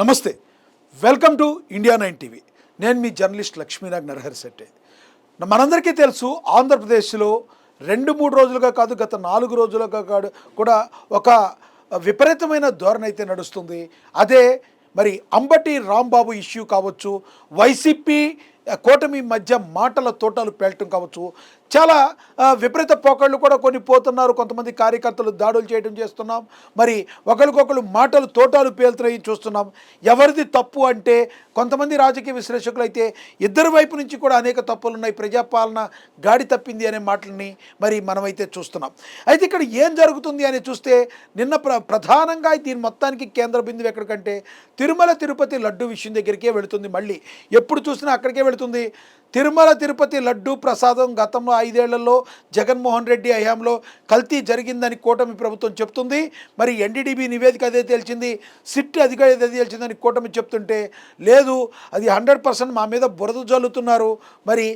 నమస్తే. Welcome to India nine TV. నేను మీ జర్నలిస్ట్ లక్ష్మీనాగ్ నరహరి శెట్టి. మనందరికీ తెలుసు ఆంధ్రప్రదేశ్లో రెండు మూడు రోజులుగా కాదు గత నాలుగు రోజులుగా కాదు కూడా ఒక విపరీతమైన ధోరణి అయితే నడుస్తుంది. అదే మరి అంబటి రాంబాబు ఇష్యూ కావచ్చు వైసీపీ కూటమి మధ్య మాటల తోటలు పేలటం కావచ్చు చాలా విపరీత పోకళ్ళు కూడా కొన్ని పోతున్నారు. కొంతమంది కార్యకర్తలు దాడులు చేయడం చేస్తున్నాం. మరి ఒకరికొకరు మాటలు తోటాలు పేలుతున్నాయి చూస్తున్నాం. ఎవరిది తప్పు అంటే కొంతమంది రాజకీయ విశ్లేషకులు అయితే ఇద్దరు వైపు నుంచి కూడా అనేక తప్పులు ఉన్నాయి. ప్రజాపాలన గాడి తప్పింది అనే మాటల్ని మరి మనమైతే చూస్తున్నాం. అయితే ఇక్కడ ఏం జరుగుతుంది అని చూస్తే నిన్న ప్ర ప్రధానంగా దీని మొత్తానికి కేంద్ర బిందువు ఎక్కడికంటే తిరుమల తిరుపతి లడ్డు విషయం దగ్గరికే వెళుతుంది మళ్ళీ. ఎప్పుడు చూసినా అక్కడికే వెళుతుంది. తిరుమల తిరుపతి లడ్డూ ప్రసాదం గతంలో ఐదేళ్ళలో జగన్మోహన్ రెడ్డి హయాంలో కల్తీ జరిగిందని కూటమి ప్రభుత్వం చెప్తుంది. మరి ఎన్డీడీబీ నివేదిక అదే తేల్చింది సిట్ అధికారి అదే తేల్చిందని కూటమి చెప్తుంటే లేదు అది హండ్రెడ్ పర్సెంట్ మా మీద బురద జల్లుతున్నారు. మరి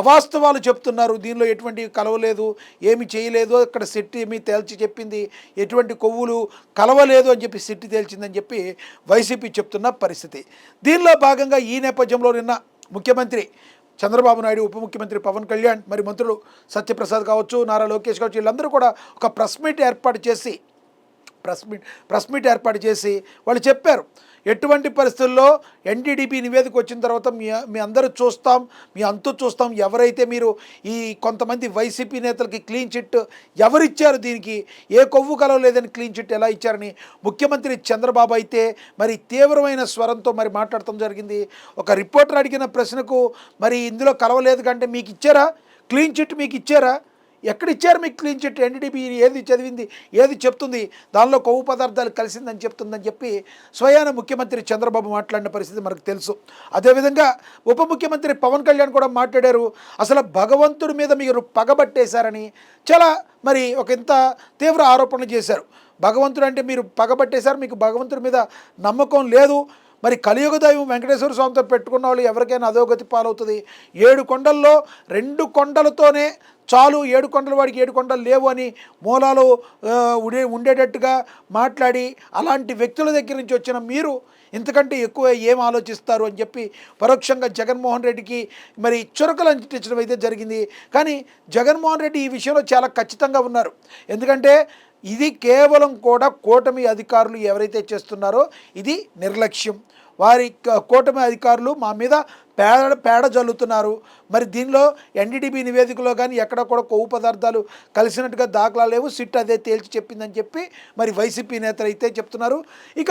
అవాస్తవాలు చెప్తున్నారు దీనిలో ఎటువంటి కలవలేదు ఏమి చేయలేదు అక్కడ సిట్ ఏమి తేల్చి చెప్పింది ఎటువంటి కొవ్వులు కలవలేదు అని చెప్పి సిట్ తేల్చిందని చెప్పి వైసీపీ చెప్తున్న పరిస్థితి. దీనిలో భాగంగా ఈ నేపథ్యంలో నిన్న ముఖ్యమంత్రి చంద్రబాబు నాయుడు ఉప ముఖ్యమంత్రి పవన్ కళ్యాణ్ మరి మంత్రులు సత్యప్రసాద్ కావచ్చు నారా లోకేష్ కావచ్చు వీళ్ళందరూ కూడా ఒక ప్రెస్ మీట్ ఏర్పాటు చేసి ప్రెస్ మీట్ ప్రెస్ మీట్ ఏర్పాటు చేసి వాళ్ళు చెప్పారు. ఎటువంటి పరిస్థితుల్లో ఎన్డీడీపీ నివేదిక వచ్చిన తర్వాత మీ మీ అందరూ చూస్తాం మీ అంతు చూస్తాం. ఎవరైతే మీరు ఈ కొంతమంది వైసీపీ నేతలకి క్లీన్ చిట్ ఎవరిచ్చారు దీనికి? ఏ కొవ్వు కలవలేదని క్లీన్ చిట్ ఎలా ఇచ్చారని ముఖ్యమంత్రి చంద్రబాబు అయితే మరి తీవ్రమైన స్వరంతో మరి మాట్లాడటం జరిగింది. ఒక రిపోర్టర్ అడిగిన ప్రశ్నకు మరి ఇందులో కలవలేదు కంటే మీకు ఇచ్చారా క్లీన్ చిట్ మీకు ఇచ్చారా ఎక్కడ ఇచ్చారు మీకు క్లీన్ చిట్? ఎన్డీడీపీ ఏది చదివింది? ఏది చెప్తుంది? దానిలో కొవ్వు పదార్థాలు కలిసిందని చెప్తుందని చెప్పి స్వయాన ముఖ్యమంత్రి చంద్రబాబు మాట్లాడిన పరిస్థితి మనకు తెలుసు. అదేవిధంగా ఉప ముఖ్యమంత్రి పవన్ కళ్యాణ్ కూడా మాట్లాడారు. అసలు భగవంతుడి మీద మీరు పగబట్టేశారని చాలా మరి ఒక ఇంత తీవ్ర ఆరోపణలు చేశారు. భగవంతుడు అంటే మీరు పగబట్టేశారు. మీకు భగవంతుడి మీద నమ్మకం లేదు. మరి కలియుగ దైవం వెంకటేశ్వర స్వామితో పెట్టుకున్న వాళ్ళు ఎవరికైనా అధోగతి పాలవుతుంది? ఏడు కొండల్లో రెండు కొండలతోనే చాలు ఏడు కొండల వాడికి ఏడు కొండలు లేవు అని మూలాలు ఉండే ఉండేటట్టుగా మాట్లాడి అలాంటి వ్యక్తుల దగ్గర నుంచి వచ్చిన మీరు ఇంతకంటే ఎక్కువ ఏం ఆలోచిస్తారు అని చెప్పి పరోక్షంగా జగన్మోహన్ రెడ్డికి మరి చురకలు అంటించడం అయితే జరిగింది. కానీ జగన్మోహన్ రెడ్డి ఈ విషయంలో చాలా ఖచ్చితంగా ఉన్నారు. ఎందుకంటే ఇది కేవలం కూడా కూటమి అధికారులు ఎవరైతే చేస్తున్నారో ఇది నిర్లక్ష్యం. వారి కూటమి అధికారులు మా మీద పేడ పేడ జల్లుతున్నారు. మరి దీనిలో ఎన్డీడీబీ నివేదికలో కానీ ఎక్కడ కూడా కొవ్వు పదార్థాలు కలిసినట్టుగా దాఖలా లేవు. సిట్ అదే తేల్చి చెప్పిందని చెప్పి మరి వైసీపీ నేతలు అయితే చెప్తున్నారు. ఇక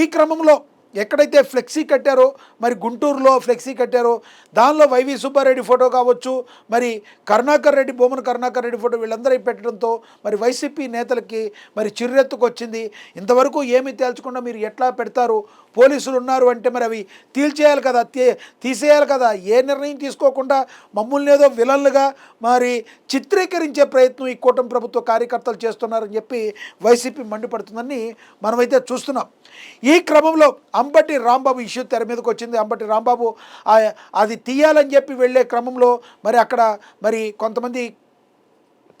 ఈ క్రమంలో ఎక్కడైతే ఫ్లెక్సీ కట్టారో మరి గుంటూరులో ఫ్లెక్సీ కట్టారో దానిలో వైవి సుబ్బారెడ్డి ఫోటో కావచ్చు మరి కరుణాకర్ రెడ్డి బొమ్మన కరుణాకర్ రెడ్డి ఫోటో వీళ్ళందరూ పెట్టడంతో మరి వైసీపీ నేతలకి మరి చిర్రెత్తుకొచ్చింది ఇంతవరకు ఏమీ తేల్చకుండా మీరు ఎట్లా పెడతారు? పోలీసులు ఉన్నారు అంటే మరి అవి తీల్చేయాలి కదా తీ- తీసేయాలి కదా. ఏ నిర్ణయం తీసుకోకుండా మమ్మల్ని ఏదో విలన్లుగా మరి చిత్రీకరించే ప్రయత్నం ఈ కూటమి ప్రభుత్వ కార్యకర్తలు చేస్తున్నారని చెప్పి వైసీపీ మండిపడుతుందని మనమైతే చూస్తున్నాం. ఈ క్రమంలో అంబటి రాంబాబు ఇష్యూ తెర మీదకి వచ్చింది. అంబటి రాంబాబు అది తీయాలని చెప్పి వెళ్ళే క్రమంలో మరి అక్కడ మరి కొంతమంది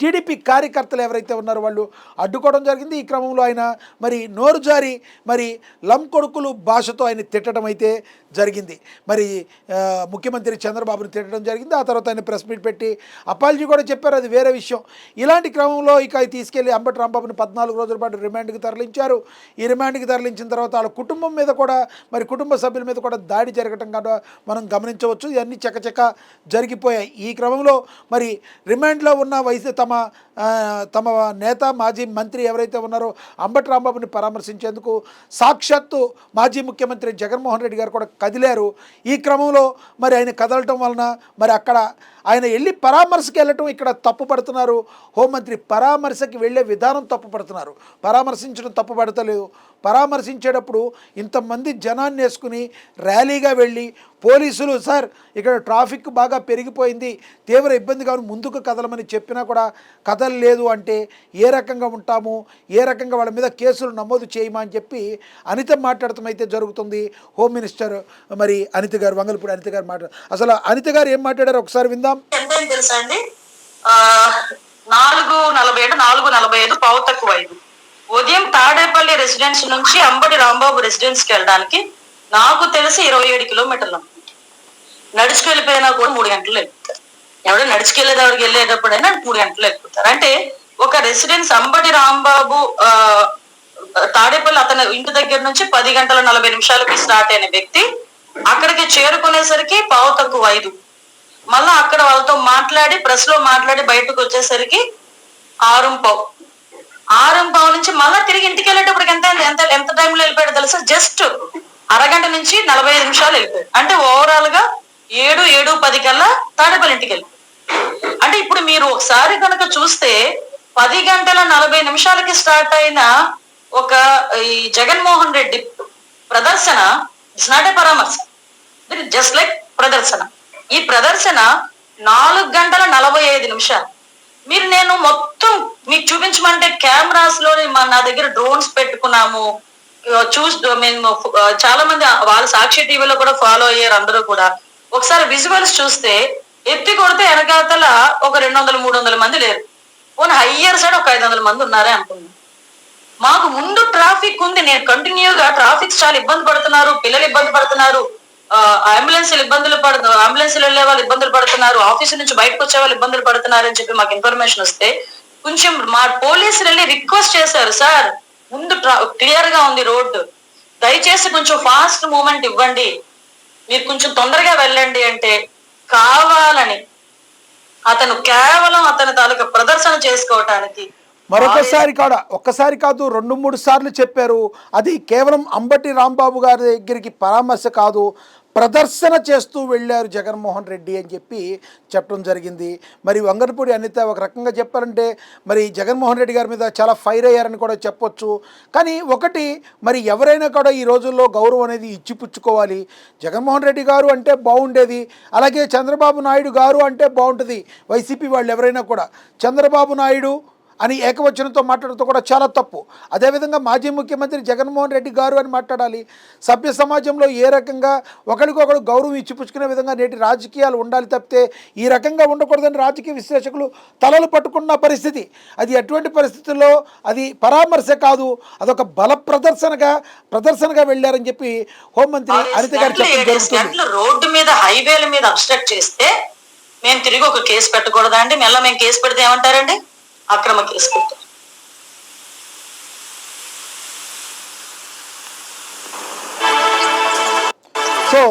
టీడీపీ కార్యకర్తలు ఎవరైతే ఉన్నారో వాళ్ళు అడ్డుకోవడం జరిగింది. ఈ క్రమంలో ఆయన మరి నోరు జారి మరి లం కొడుకులు భాషతో ఆయన తిట్టడం అయితే జరిగింది. మరి ముఖ్యమంత్రి చంద్రబాబును తిట్టడం జరిగింది. ఆ తర్వాత ఆయన ప్రెస్ మీట్ పెట్టి అపాలజీ కూడా చెప్పారు. అది వేరే విషయం. ఇలాంటి క్రమంలో ఇక తీసుకెళ్ళి అంబటి రాంబాబుని పద్నాలుగు రోజుల పాటు రిమాండ్కి తరలించారు. ఈ రిమాండ్కి తరలించిన తర్వాత వాళ్ళ కుటుంబం మీద కూడా మరి కుటుంబ సభ్యుల మీద కూడా దాడి జరగటం కూడా మనం గమనించవచ్చు. ఇవన్నీ చకచక జరిగిపోయాయి. ఈ క్రమంలో మరి రిమాండ్లో ఉన్న వయసు తమ తమ నేత మాజీ మంత్రి ఎవరైతే ఉన్నారో అంబటి రాంబాబుని పరామర్శించేందుకు సాక్షాత్తు మాజీ ముఖ్యమంత్రి జగన్మోహన్ రెడ్డి గారు కూడా కదిలారు. ఈ క్రమంలో మరి ఆయన కదలటం వలన మరి అక్కడ ఆయన వెళ్ళి పరామర్శకి వెళ్ళటం ఇక్కడ తప్పు పడుతున్నారు. హోంమంత్రి పరామర్శకి వెళ్ళే విధానం తప్పు పడుతున్నారు. పరామర్శించడం తప్పు పడతలేదు. పరామర్శించేటప్పుడు ఇంతమంది జనాన్ని వేసుకుని ర్యాలీగా వెళ్ళి పోలీసులు సార్ ఇక్కడ ట్రాఫిక్ బాగా పెరిగిపోయింది తీవ్ర ఇబ్బందిగా ఉంది, ముందుకు కదలమని చెప్పినా కూడా కదలలేదు అంటే ఏ రకంగా ఉంటాము ఏ రకంగా వాళ్ళ మీద కేసులు నమోదు చేయమా అని చెప్పి అనిత మాట్లాడటం అయితే జరుగుతుంది. హోమ్ మినిస్టర్ మరి అనిత గారు వంగలపూడి అనిత గారు మాట్లాడు అసలు అనిత గారు ఏం మాట్లాడారు ఒకసారి విందాం. తెలుసా అండి? నాలుగు నలభై ఏడు నాలుగు నలభై ఐదు పావు తక్కువ ఐదు. ఉదయం తాడేపల్లి రెసిడెన్స్ నుంచి అంబడి రాంబాబు రెసిడెన్స్కి వెళ్ళడానికి నాకు తెలిసి ఇరవై ఏడు కిలోమీటర్లు. నడుచుకు వెళ్ళిపోయినా కూడా మూడు గంటలు వెళ్ళిపోతారు ఎవడో నడుచుకెళ్ళేదాడికి వెళ్ళేటప్పుడైనా మూడు గంటలు ఎక్కుతారు అంటే ఒక రెసిడెన్స్ అంబటి రాంబాబు తాడేపల్లి అతని ఇంటి దగ్గర నుంచి పది గంటల నలభై నిమిషాలకి స్టార్ట్ అయిన వ్యక్తి అక్కడికి చేరుకునేసరికి పావు తక్కువ ఐదు. మళ్ళా అక్కడ వాళ్ళతో మాట్లాడి ప్రెస్లో మాట్లాడి బయటకు వచ్చేసరికి ఆరు పావు. ఆరు పావు నుంచి మళ్ళా తిరిగి ఇంటికి వెళ్ళేటప్పటికి ఎంత ఎంత ఎంత టైంలో వెళ్ళిపోయాడు తెలుసా? జస్ట్ అరగంట నుంచి నలభై ఐదు నిమిషాలు వెళ్ళిపోయాడు. అంటే ఓవరాల్గా ఏడు ఏడు పది కల్లా తాడేపల్లి ఇంటికి వెళ్ళిపోయాడు. అంటే ఇప్పుడు మీరు ఒకసారి కనుక చూస్తే పది గంటల నలభై నిమిషాలకి స్టార్ట్ అయిన ఒక ఈ జగన్మోహన్ రెడ్డి ప్రదర్శన ఇట్స్ నాట్ ఏ పరామర్శ. జస్ట్ లైక్ ప్రదర్శన. ఈ ప్రదర్శన నాలుగు గంటల నలభై ఐదు నిమిషాలు. మీరు నేను మొత్తం మీకు చూపించమంటే కెమెరాస్లో మా- నా దగ్గర డ్రోన్స్ పెట్టుకున్నాము. చూస్ మేము చాలా మంది వాళ్ళ సాక్షి టీవీలో కూడా ఫాలో అయ్యారు అందరూ కూడా. ఒకసారి విజువల్స్ చూస్తే ఎత్తి కొడితే వెనకాతల ఒక రెండు వందల మూడు వందల మంది లేరు. పోనీ హయ్యర్ సైడ్ ఒక ఐదు వందల మంది ఉన్నారే అనుకున్నాను మాకు ముందు ట్రాఫిక్ ఉంది. నేను కంటిన్యూగా ట్రాఫిక్ చాలా ఇబ్బంది పడుతున్నారు. పిల్లలు ఇబ్బంది పడుతున్నారు. అంబులెన్స్ ఇబ్బందులు పడు అంబులెన్స్ వెళ్ళే వాళ్ళు ఇబ్బందులు పడుతున్నారు ఆఫీస్ నుంచి బయటకు వచ్చే వాళ్ళు ఇబ్బందులు పడుతున్నారు అని చెప్పి మాకు ఇన్ఫర్మేషన్ వస్తే కొంచెం మా పోలీసులు వెళ్ళి రిక్వెస్ట్ చేశారు సార్. ముందు క్లియర్గా ఉంది రోడ్డు. దయచేసి కొంచెం ఫాస్ట్ మూమెంట్ ఇవ్వండి. మీరు కొంచెం తొందరగా వెళ్ళండి అంటే కావాలని. అతను కేవలం అతని తాలూకా ప్రదర్శన చేసుకోవటానికి. మరొకసారి కాడ ఒక్కసారి కాదు రెండు మూడు సార్లు చెప్పారు. అది కేవలం అంబటి రాంబాబు గారి దగ్గరికి పరామర్శ కాదు. ప్రదర్శన చేస్తూ వెళ్ళారు జగన్మోహన్ రెడ్డి అని చెప్పి చెప్పడం జరిగింది. మరి వంగరపూడి అనిత ఒక రకంగా చెప్పారంటే మరి జగన్మోహన్ రెడ్డి గారి మీద చాలా ఫైర్ అయ్యారని కూడా చెప్పొచ్చు. కానీ ఒకటి మరి ఎవరైనా కూడా ఈ రోజుల్లో గౌరవం అనేది ఇచ్చిపుచ్చుకోవాలి. జగన్మోహన్ రెడ్డి గారు అంటే బాగుండేది. అలాగే చంద్రబాబు నాయుడు గారు అంటే బాగుంటుంది. వైసీపీ వాళ్ళు ఎవరైనా కూడా. చంద్రబాబు నాయుడు అని ఏకవచనంతో మాట్లాడుతూ కూడా చాలా తప్పు. అదేవిధంగా మాజీ ముఖ్యమంత్రి జగన్మోహన్ రెడ్డి గారు అని మాట్లాడాలి. సభ్య సమాజంలో ఏ రకంగా ఒకరికొకరు గౌరవం ఇచ్చిపుచ్చుకునే విధంగా నేటి రాజకీయాలు ఉండాలి తప్పితే ఈ రకంగా ఉండకూడదని రాజకీయ విశ్లేషకులు తలలు పట్టుకున్న పరిస్థితి. అది ఎటువంటి పరిస్థితుల్లో అది పరామర్శ కాదు అదొక బల ప్రదర్శనగా ప్రదర్శనగా వెళ్ళారని చెప్పి హోంమంత్రి అనిత గారు చెప్పడం జరుగుతుంది. రోడ్డు మీద హైవేల మీద అబ్స్ట్రక్ట్ చేస్తే మేము తిరిగి ఒక కేసు పెట్టకూడదా అండి? మళ్ళీ మేము కేసు పెడితే ఏమంటారండి? అక్రమ కేసు పెట్టారు. సో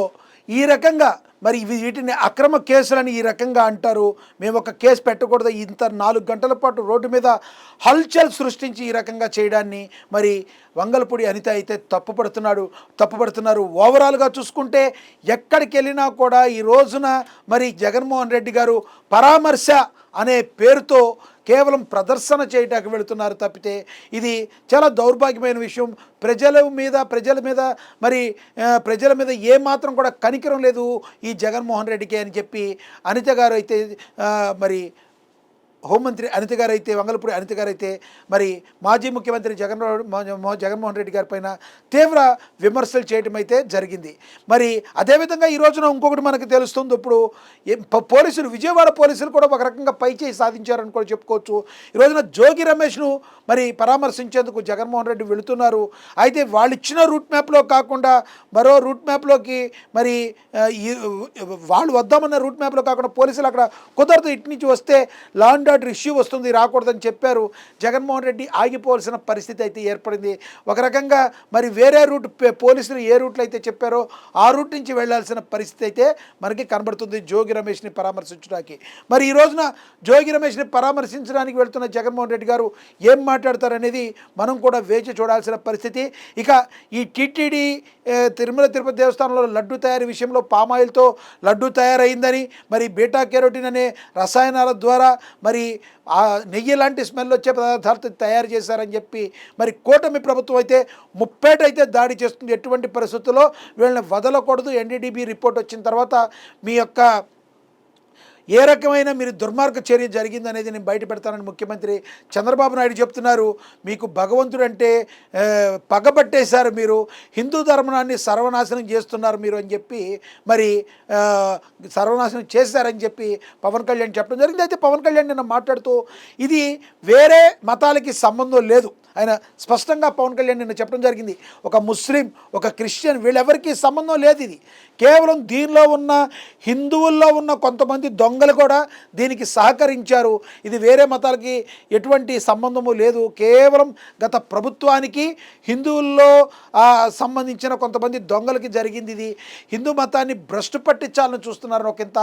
ఈ రకంగా మరి వీటిని అక్రమ కేసులని ఈ రకంగా అంటారు. మేము ఒక కేసు పెట్టకూడదు. ఇంత నాలుగు గంటల పాటు రోడ్డు మీద హల్చల్ సృష్టించి ఈ రకంగా చేయడాన్ని మరి వంగలపూడి అనిత అయితే తప్పుపడుతున్నాడు. తప్పుపడుతున్నారు. ఓవరాల్గా చూసుకుంటే ఎక్కడికి వెళ్ళినా కూడా ఈ రోజున మరి జగన్మోహన్ రెడ్డి గారు పరామర్శ అనే పేరుతో కేవలం ప్రదర్శన చేయటానికి వెళుతున్నారు తప్పితే ఇది చాలా దౌర్భాగ్యమైన విషయం. ప్రజల మీద ప్రజల మీద మరి ప్రజల మీద ఏ మాత్రం కూడా కనికరం లేదు ఈ జగన్మోహన్ రెడ్డికి అని చెప్పి అనిత గారు అయితే మరి హోంమంత్రి అనిత గారు అయితే వంగలపూడి అనిత గారు అయితే మరి మాజీ ముఖ్యమంత్రి జగన్ జగన్మోహన్ రెడ్డి గారి పైన తీవ్ర విమర్శలు చేయడం అయితే జరిగింది. మరి అదేవిధంగా ఈ రోజున ఇంకొకటి మనకు తెలుస్తుంది ఇప్పుడు పోలీసులు విజయవాడ పోలీసులు కూడా ఒక రకంగా పైచేయి సాధించారని కూడా చెప్పుకోవచ్చు. ఈ రోజున జోగి రమేష్ను మరి పరామర్శించేందుకు జగన్మోహన్ రెడ్డి వెళుతున్నారు. అయితే వాళ్ళు ఇచ్చిన రూట్ మ్యాప్లో కాకుండా మరో రూట్ మ్యాప్లోకి మరి వాళ్ళు వద్దామన్న రూట్ మ్యాప్లో కాకుండా పోలీసులు అక్కడ కుదరదు ఇటు నుంచి వస్తే లాండ్ అండ్ ఆర్డర్ ఇష్యూ వస్తుంది రాకూడదని చెప్పారు. జగన్మోహన్ రెడ్డి ఆగిపోవాల్సిన పరిస్థితి అయితే ఏర్పడింది. ఒక రకంగా మరి వేరే రూట్ పే- పోలీసులు ఏ రూట్లో అయితే చెప్పారో ఆ రూట్ నుంచి వెళ్ళాల్సిన పరిస్థితి అయితే మనకి కనబడుతుంది. జోగి రమేష్ని పరామర్శించడానికి. మరి ఈ రోజున జోగి రమేష్ని పరామర్శించడానికి వెళ్తున్న జగన్మోహన్ రెడ్డి గారు ఏం మాట్లాడతారనేది మనం కూడా వేచి చూడాల్సిన పరిస్థితి. ఇక ఈ టీటీడీ తిరుమల తిరుపతి దేవస్థానంలో లడ్డు తయారీ విషయంలో పామాయిల్తో లడ్డు తయారైందని మరి బీటా కెరోటిన్ అనే రసాయనాల ద్వారా మరి ఆ నెయ్యి లాంటి స్మెల్ వచ్చే పదార్థాలతో తయారు చేశారని చెప్పి మరి కూటమి ప్రభుత్వం అయితే ముప్పేట అయితే దాడి చేస్తుంది. ఎటువంటి పరిస్థితుల్లో వీళ్ళని వదలకూడదు. ఎన్డీడీబీ రిపోర్ట్ వచ్చిన తర్వాత మీ యొక్క ఏ రకమైన మీరు దుర్మార్గ చర్య జరిగిందనేది నేను బయట పెడతానని ముఖ్యమంత్రి చంద్రబాబు నాయుడు చెప్తున్నారు. మీకు భగవంతుడు అంటే పగబట్టేశారు మీరు. హిందూ ధర్మాన్ని సర్వనాశనం చేస్తున్నారు మీరు అని చెప్పి మరి సర్వనాశనం చేశారని చెప్పి పవన్ కళ్యాణ్ చెప్పడం జరిగింది. అయితే పవన్ కళ్యాణ్ నిన్న మాట్లాడుతూ ఇది వేరే మతాలకి సంబంధం లేదు. ఆయన స్పష్టంగా పవన్ కళ్యాణ్ నిన్న చెప్పడం జరిగింది. ఒక ముస్లిం ఒక క్రిస్టియన్ వీళ్ళెవరికీ సంబంధం లేదు ఇది. కేవలం దీనిలో ఉన్న హిందువుల్లో ఉన్న కొంతమంది దొంగలు కూడా దీనికి సహకరించారు. ఇది వేరే మతాలకి ఎటువంటి సంబంధము లేదు. కేవలం గత ప్రభుత్వానికి హిందువుల్లో సంబంధించిన కొంతమంది దొంగలకి జరిగింది ఇది. హిందూ మతాన్ని భ్రష్టు పట్టించాలని చూస్తున్నారు ఒక ఇంత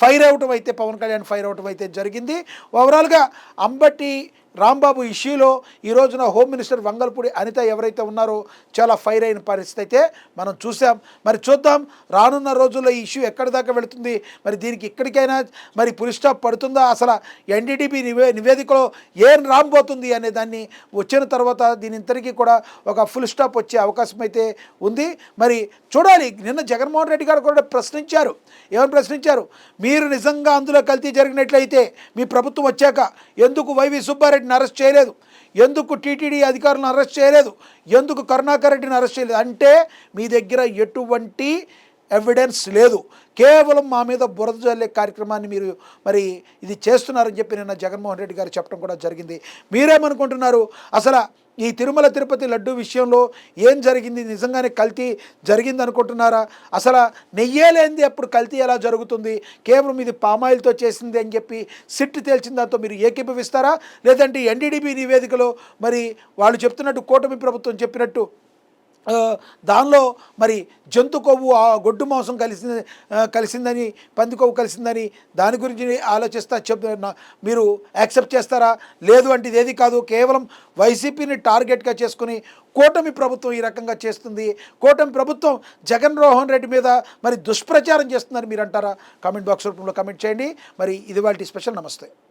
ఫైర్ అవటం అయితే పవన్ కళ్యాణ్ ఫైర్ అవటం అయితే జరిగింది. ఓవరాల్గా అంబటి రాంబాబు ఇష్యూలో ఈ రోజున హోమ్ మినిస్టర్ వంగల్పూడి అనిత ఎవరైతే ఉన్నారో చాలా ఫైర్ అయిన పరిస్థితి అయితే మనం చూసాం మరి చూద్దాం రానున్న రోజుల్లో ఈ ఇష్యూ ఎక్కడి దాకా వెళుతుంది? మరి దీనికి ఇక్కడికైనా మరి పులి స్టాప్ పడుతుందా? అసలు ఎన్డీటీపీ నివే నివేదికలో ఏం రాబోతుంది అనే దాన్ని వచ్చిన తర్వాత దీని ఇంతటికీ కూడా ఒక ఫుల్ స్టాప్ వచ్చే అవకాశం అయితే ఉంది. మరి చూడాలి నిన్న జగన్మోహన్ రెడ్డి గారు కూడా ప్రశ్నించారు. ఏమని ప్రశ్నించారు? మీరు నిజంగా అందులో కల్తీ జరిగినట్లయితే మీ ప్రభుత్వం వచ్చాక ఎందుకు వైవి రెడ్డిని అరెస్ట్ చేయలేదు. ఎందుకు టీటీడీ అధికారులను అరెస్ట్ చేయలేదు? ఎందుకు కరుణాకర్ రెడ్డిని అరెస్ట్ చేయలేదు? అంటే మీ దగ్గర ఎటువంటి ఎవిడెన్స్ లేదు. కేవలం మా మీద బురద జల్లే కార్యక్రమాన్ని మీరు మరి ఇది చేస్తున్నారని చెప్పి నిన్న జగన్మోహన్ రెడ్డి గారు చెప్పడం కూడా జరిగింది. మీరేమనుకుంటున్నారు? అసలు ఈ తిరుమల తిరుపతి లడ్డు విషయంలో ఏం జరిగింది? నిజంగానే కల్తీ జరిగింది అనుకుంటున్నారా అసలు నెయ్యే లేనిది అప్పుడు కల్తీ ఎలా జరుగుతుంది? కేవలం ఇది పామాయిల్తో చేసింది అని చెప్పి సిట్ తేల్చిన దాంతో మీరు ఏకీభవిస్తారా? లేదంటే ఎన్డీడీబీ నివేదికలో మరి వాళ్ళు చెప్తున్నట్టు కూటమి ప్రభుత్వం చెప్పినట్టు దానిలో మరి జంతు కొవ్వు ఆ గొడ్డు మాంసం కలిసింది కలిసిందని పంది కొవ్వు కలిసిందని దాని గురించి ఆలోచిస్తా చెప్ మీరు యాక్సెప్ట్ చేస్తారా? లేదు అంటే ఏది కాదు కేవలం వైసీపీని టార్గెట్గా చేసుకుని కూటమి ప్రభుత్వం ఈ రకంగా చేస్తుంది. కూటమి ప్రభుత్వం జగన్ రోహన్ రెడ్డి మీద మరి దుష్ప్రచారం చేస్తుందని మీరు అంటారా? కామెంట్ బాక్స్ రూపంలో కమెంట్ చేయండి. మరి ఇది వాళ్ళ స్పెషల్ నమస్తే.